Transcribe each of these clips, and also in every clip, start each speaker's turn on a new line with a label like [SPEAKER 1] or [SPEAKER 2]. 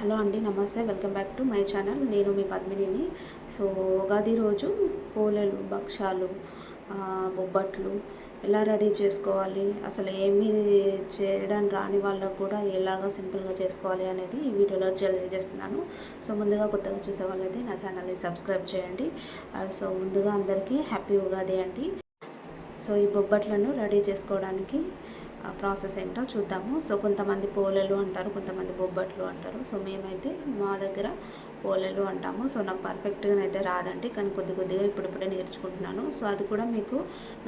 [SPEAKER 1] Hello అండి నమస్తే. Welcome back to my channel. నేను మీ పద్మినిని. సో ఉగాది రోజు పూలలు భక్షాలు బొబ్బట్లు ఎలా రెడీ చేసుకోవాలి? అసలు ఏమి చేయడం రాని వాళ్ళకు కూడా ఎలాగ సింపుల్గా చేసుకోవాలి అనేది ఈ వీడియోలో తెలియజేస్తున్నాను. సో ముందుగా కొత్తగా చూసే వాళ్ళైతే నా ఛానల్ని సబ్స్క్రైబ్ చేయండి. సో ముందుగా అందరికీ హ్యాపీ ఉగాది అండి. సో ఈ బొబ్బట్లను రెడీ చేసుకోవడానికి ప్రాసెస్ ఏంటో చూద్దాము. సో కొంతమంది పోలేలు అంటారు కొంతమంది బొబ్బట్లు అంటారు. సో మేమైతే మా దగ్గర పోలేలు అంటాము. సో నాకు పర్ఫెక్ట్గా అయితే రాదండి కానీ కొద్ది కొద్దిగా ఇప్పుడిప్పుడే నేర్చుకుంటున్నాను. సో అది కూడా మీకు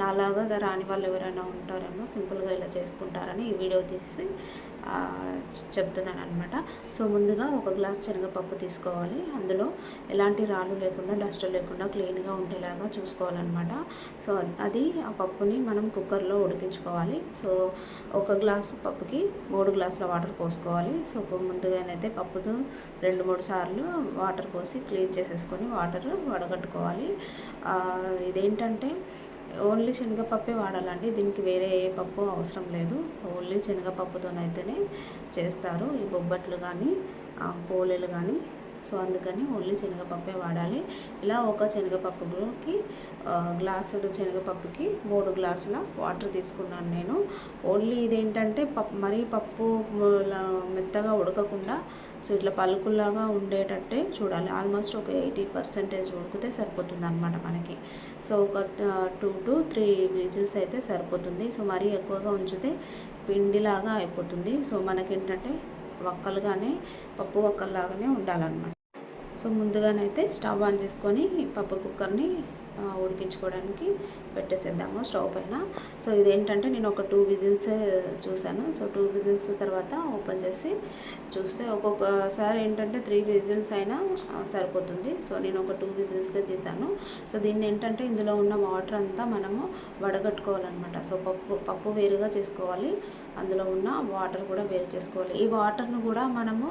[SPEAKER 1] నాలాగా రాని వాళ్ళు ఎవరైనా ఉంటారేమో సింపుల్గా ఇలా చేసుకుంటారని ఈ వీడియో తీసి చెప్తున్నాను అనమాట సో ముందుగా ఒక గ్లాస్ శనగపప్పు తీసుకోవాలి. అందులో ఎలాంటి రాళ్ళు లేకుండా డస్ట్ లేకుండా క్లీన్గా ఉండేలాగా చూసుకోవాలన్నమాట. సో అది ఆ పప్పుని మనం కుక్కర్లో ఉడికించుకోవాలి. సో ఒక గ్లాసు పప్పుకి మూడు గ్లాసుల వాటర్ పోసుకోవాలి. సో ముందుగానైతే పప్పును రెండు మూడు సార్లు వాటర్ పోసి క్లీన్ చేసేసుకొని వాటర్ వడగట్టుకోవాలి. ఇదేంటంటే ఓన్లీ శనగపప్పే వాడాలండి. దీనికి వేరే ఏ పప్పు అవసరం లేదు. ఓన్లీ శనగపప్పుతోనైతేనే చేస్తారు. ఈ బొబ్బట్లు కానీ పోలేలు కానీ సో అందుకని ఓన్లీ శనగపప్పే వాడాలి. ఇలా ఒక శనగపప్పుకి గ్లాసుడు శనగపప్పుకి మూడు గ్లాసుల వాటర్ తీసుకున్నాను నేను. ఓన్లీ ఇదేంటంటే పప్పు మరీ పప్పు మెత్తగా ఉడకకుండా సో ఇట్లా పలుకుల్లాగా ఉండేటట్టే చూడాలి. ఆల్మోస్ట్ ఒక ఎయిటీ పర్సెంటేజ్ ఉడికితే సరిపోతుంది అనమాట మనకి. సో ఒక టూ టు త్రీ విజిల్స్ అయితే సరిపోతుంది. సో మరీ ఎక్కువగా ఉంచితే పిండిలాగా అయిపోతుంది. సో మనకేంటంటే వక్కలుగానే పప్పు వక్కల్లాగానే ఉండాలన్నమాట. సో ముందుగానైతే స్టవ్ ఆన్ చేసుకొని పప్పు కుక్కర్ని ఉడికించుకోవడానికి పెట్టేసేద్దాము స్టవ్ పైన. సో ఇదేంటంటే నేను ఒక టూ విజిల్స్ చూశాను. సో టూ విజిల్స్ తర్వాత ఓపెన్ చేసి చూస్తే ఒక్కొక్కసారి ఏంటంటే త్రీ విజిల్స్ అయినా సరిపోతుంది. సో నేను ఒక టూ విజిల్స్గా తీసాను సో దీన్ని ఏంటంటే ఇందులో ఉన్న వాటర్ అంతా మనము వడగట్టుకోవాలన్నమాట. సో పప్పు పప్పు వేరుగా చేసుకోవాలి. అందులో ఉన్న వాటర్ కూడా వేరు చేసుకోవాలి. ఈ వాటర్ను కూడా మనము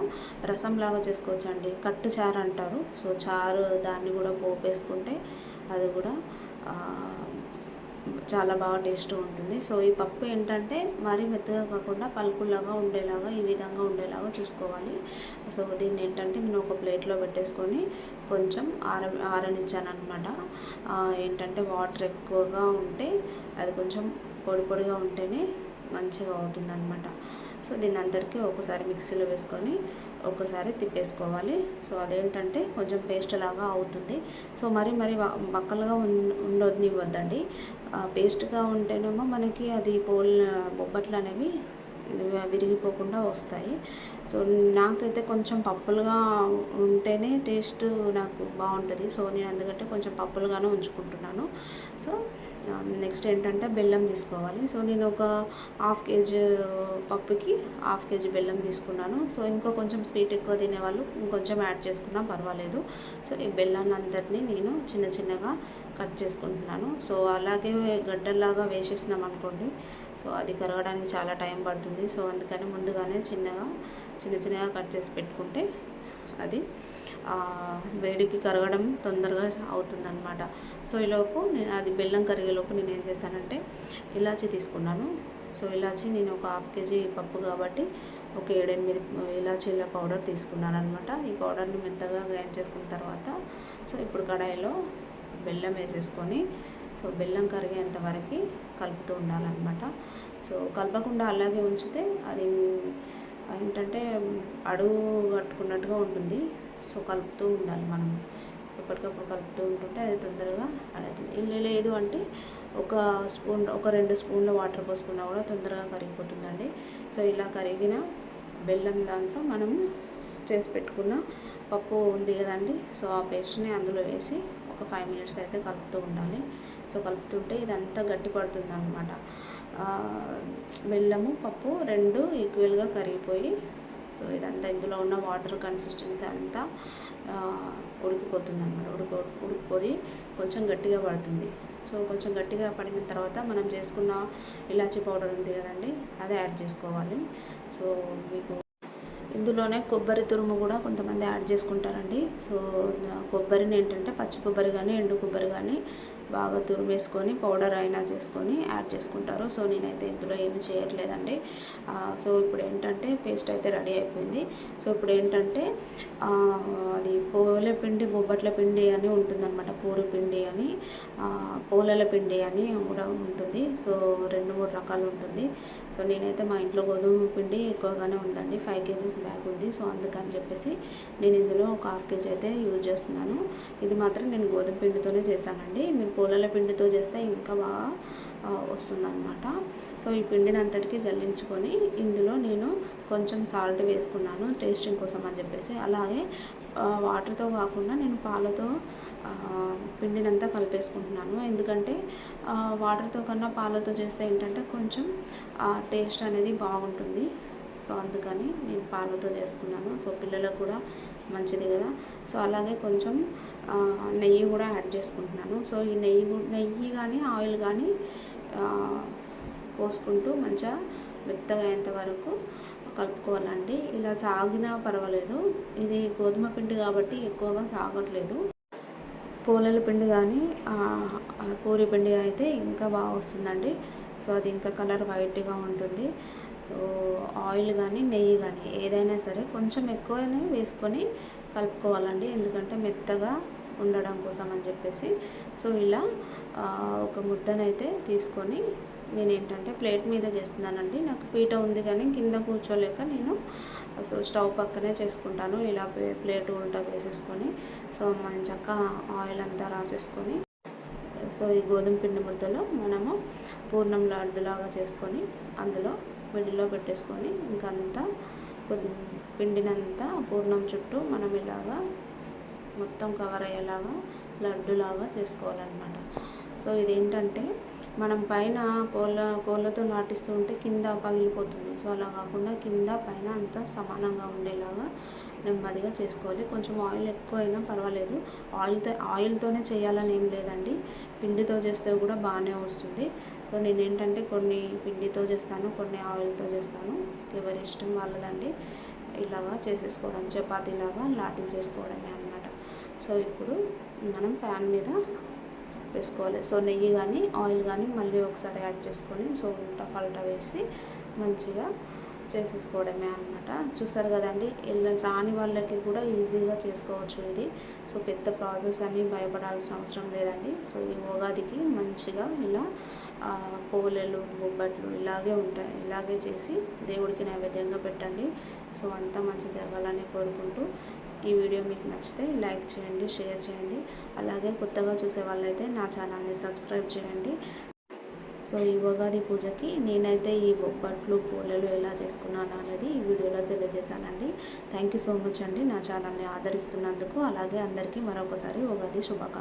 [SPEAKER 1] రసంలాగా చేసుకోవచ్చండి. కట్టు చారు అంటారు. సో చారు దాన్ని కూడా పోపేసుకుంటే అది కూడా చాలా బాగా టేస్ట్ ఉంటుంది. సో ఈ పప్పు ఏంటంటే మరీ మెత్తగా కాకుండా పలుకులాగా ఉండేలాగా ఈ విధంగా ఉండేలాగా చూసుకోవాలి. సో దీన్ని ఏంటంటే నేను ఒక ప్లేట్లో పెట్టేసుకొని కొంచెం ఆర ఆరనిచ్చాను అనమాట ఏంటంటే వాటర్ ఎక్కువగా ఉంటే అది కొంచెం పొడి పొడిగా ఉంటేనే మంచిగా అవుతుందన్నమాట. సో దీన్ని అందరికీ ఒకసారి మిక్సీలో వేసుకొని ఒకసారి తిప్పేసుకోవాలి. సో అదేంటంటే కొంచెం పేస్ట్ లాగా అవుతుంది. సో మరి మరి వ- వక్కలుగా ఉన్ ఉండొద్నివ్వద్దండి. పేస్ట్గా ఉంటేనేమో మనకి అది పోల్ బొబ్బట్లు అనేవి విరిగిపోకుండా వస్తాయి. సో నాకైతే కొంచెం పప్పులుగా ఉంటేనే టేస్ట్ నాకు బాగుంటుంది. సో నేను అందుకంటే కొంచెం పప్పులుగానే ఉంచుకుంటున్నాను. సో నెక్స్ట్ ఏంటంటే బెల్లం తీసుకోవాలి. సో నేను ఒక హాఫ్ కేజీ పప్పుకి హాఫ్ కేజీ బెల్లం తీసుకున్నాను. సో ఇంకో కొంచెం స్వీట్ ఎక్కువ తినేవాళ్ళు ఇంకొంచెం యాడ్ చేసుకున్నా పర్వాలేదు. సో ఈ బెల్లాన్ని అంతటినీ నేను చిన్న చిన్నగా కట్ చేసుకుంటున్నాను. సో అలాగే గడ్డల్లాగా వేసేసినాం అనుకోండి. సో అది కరగడానికి చాలా టైం పడుతుంది. సో అందుకని ముందుగానే చిన్నగా చిన్న చిన్నగా కట్ చేసి పెట్టుకుంటే అది వేడికి కరగడం తొందరగా అవుతుందన్నమాట. సో ఈలోపు నేను అది బెల్లం కరిగేలోపు నేను ఏం చేశానంటే ఇలాచీ తీసుకున్నాను. సో ఇలాచీ నేను ఒక హాఫ్ కేజీ పప్పు కాబట్టి ఒక ఏడెనిమిది ఇలాచీల పౌడర్ తీసుకున్నాను అనమాట ఈ పౌడర్ని మెత్తగా గ్రైండ్ చేసుకున్న తర్వాత సో ఇప్పుడు కడాయిలో బెల్లం వేసేసుకొని సో బెల్లం కరిగేంత వరకు కలుపుతూ ఉండాలన్నమాట. సో కలపకుండా అలాగే ఉంచితే అది ఏంటంటే అడుగు కట్టుకున్నట్టుగా ఉంటుంది. సో కలుపుతూ ఉండాలి మనం. ఎప్పటికప్పుడు కలుపుతూ ఉంటుంటే అది తొందరగా అడుగుతుంది ఇల్లు లేదు అంటే ఒక స్పూన్ ఒక రెండు స్పూన్ల వాటర్ పోసుకున్నా కూడా తొందరగా కరిగిపోతుందండి. సో ఇలా కరిగిన బెల్లం దాంట్లో మనం చేసి పెట్టుకున్న పప్పు ఉంది కదండి సో ఆ పేస్ట్ని అందులో వేసి ఒక ఫైవ్ మినిట్స్ అయితే కలుపుతూ ఉండాలి. సో కలుపుతుంటే ఇదంతా గట్టి పడుతుంది అనమాట బెల్లము పప్పు రెండు ఈక్వల్గా కరిగిపోయి సో ఇదంతా ఇందులో ఉన్న వాటర్ కన్సిస్టెన్సీ అంతా ఉడికిపోతుంది అనమాట ఉడికి ఉడికిపోయి కొంచెం గట్టిగా పడుతుంది. సో కొంచెం గట్టిగా పడిన తర్వాత మనం చేసుకున్న ఇలాచీ పౌడర్ ఉంది కదండి అది యాడ్ చేసుకోవాలి. సో మీకు ఇందులోనే కొబ్బరి తురుము కూడా కొంతమంది యాడ్ చేసుకుంటారండి. సో కొబ్బరిని ఏంటంటే పచ్చి కొబ్బరి కానీ ఎండు కొబ్బరి కానీ బాగా తురిమేసుకొని పౌడర్ అయినా చేసుకొని యాడ్ చేసుకుంటారు. సో నేనైతే ఇందులో ఏమి చేయట్లేదండి. సో ఇప్పుడు ఏంటంటే పేస్ట్ అయితే రెడీ అయిపోయింది. సో ఇప్పుడు ఏంటంటే అది పూల పిండి బొబ్బట్ల పిండి అని ఉంటుందన్నమాట. పూరి పిండి అని పూలల పోలల పిండి అని కూడా ఉంటుంది. సో రెండు మూడు రకాలు ఉంటుంది. సో నేనైతే మా ఇంట్లో గోధుమ పిండి ఎక్కువగానే ఉందండి. ఫైవ్ కేజీస్ బ్యాగ్ ఉంది. సో అందుకని చెప్పేసి నేను ఇందులో ఒక హాఫ్ కేజీ అయితే యూజ్ చేస్తున్నాను. ఇది మాత్రం నేను గోధుమ పిండితోనే చేశానండి. మీరు పోలల పిండితో చేస్తే ఇంకా బాగా వస్తుందన్నమాట. సో ఈ పిండిని అంతటికి జల్లించుకొని ఇందులో నేను కొంచెం సాల్ట్ వేసుకున్నాను టేస్టింగ్ కోసం అని చెప్పేసి. అలాగే వాటర్తో కాకుండా నేను పాలతో ఆ, పిండినంతా కలిపేసుకుంటున్నాను. ఎందుకంటే వాటర్తో కన్నా పాలతో చేస్తే ఏంటంటే కొంచెం టేస్ట్ అనేది బాగుంటుంది. సో అందుకని నేను పాలతో చేసుకున్నాను. సో పిల్లలకు కూడా మంచిది కదా. సో అలాగే కొంచెం నెయ్యి కూడా యాడ్ చేసుకుంటున్నాను. సో ఈ నెయ్యి నెయ్యి కానీ ఆయిల్ కానీ పోసుకుంటూ మంచిగా మెత్తగా అయ్యేంత వరకు కలుపుకోవాలండి. ఇలా సాగినా పర్వాలేదు. ఇది గోధుమ పిండి కాబట్టి ఎక్కువగా సాగట్లేదు. పూలల పిండి కానీ పూరి పిండి అయితే ఇంకా బాగా వస్తుందండి. సో అది ఇంకా కలర్ వైట్గా ఉంటుంది. సో ఆయిల్ కానీ నెయ్యి కానీ ఏదైనా సరే కొంచెం ఎక్కువనే వేసుకొని కలుపుకోవాలండి. ఎందుకంటే మెత్తగా ఉండడం కోసం అని చెప్పేసి. సో ఇలా ఒక ముద్దనైతే తీసుకొని నేను ఏంటంటే ప్లేట్ మీద చేస్తున్నానండి. నాకు పీట ఉంది కానీ కింద కూర్చోలేక నేను సో స్టవ్ పక్కనే చేసుకుంటాను. ఇలా ప్లే- ప్లేట్ ఉల్టా వేసేసుకొని సో మన చక్క ఆయిల్ అంతా రాసేసుకొని సో ఈ గోధుమ పిండి ముద్దలో మనము పూర్ణం లడ్డులాగా చేసుకొని అందులో మిడిల్లో పెట్టేసుకొని ఇంకంతా పిండినంతా పూర్ణం చుట్టూ మనం ఇలాగా మొత్తం కవర్ అయ్యేలాగా లడ్డులాగా చేసుకోవాలన్నమాట. సో ఇదేంటంటే మనం పైన కోళ్ళ కోళ్ళతో నాటిస్తూ ఉంటే కింద పగిలిపోతుంది. సో అలా కాకుండా కింద పైన అంతా సమానంగా ఉండేలాగా నెమ్మదిగా చేసుకోవాలి. కొంచెం ఆయిల్ ఎక్కువైనా పర్వాలేదు. ఆయిల్తో ఆయిల్తోనే చేయాలని ఏం లేదండి. పిండితో చేస్తే కూడా బాగానే వస్తుంది. సో నేను ఏంటంటే కొన్ని పిండితో చేస్తాను కొన్ని ఆయిల్తో చేస్తాను. ఎవరి ఇష్టం వాళ్ళదండి. ఇలాగా చేసేసుకోవడం చపాతీలాగా లాటించేసుకోవడమే అన్నమాట. సో ఇప్పుడు మనం ప్యాన్ మీద వేసుకోవాలి. సో నెయ్యి కానీ ఆయిల్ కానీ మళ్ళీ ఒకసారి యాడ్ చేసుకొని సో ఉల్టా పల్టా వేసి మంచిగా చేసేసుకోవడమే అనమాట చూసారు కదండి ఇలా రాని వాళ్ళకి కూడా ఈజీగా చేసుకోవచ్చు ఇది. సో పెద్ద ప్రాసెస్ అని భయపడాల్సిన అవసరం లేదండి. సో ఈ ఉగాదికి మంచిగా ఇలా ఆ, పోలేలు బొబ్బట్లు ఇలాగే ఉంటాయి. ఇలాగే చేసి దేవుడికి నైవేద్యంగా పెట్టండి. సో అంతా మంచి జరగాలని కోరుకుంటూ ఈ వీడియో మీకు నచ్చితే లైక్ చేయండి షేర్ చేయండి. అలాగే కొత్తగా చూసే వాళ్ళైతే నా ఛానల్ని సబ్స్క్రైబ్ చేయండి. సో ఈ ఉగాది పూజకి నేనైతే ఈ బొబ్బట్లు పూలలు ఎలా చేసుకున్నాను అనేది ఈ వీడియోలో తెలియజేశానండి. థ్యాంక్ యూ సో మచ్ అండి. నా ఛానల్ని ఆదరిస్తున్నందుకు అలాగే అందరికీ మరొకసారి ఉగాది శుభాకాంక్షలు.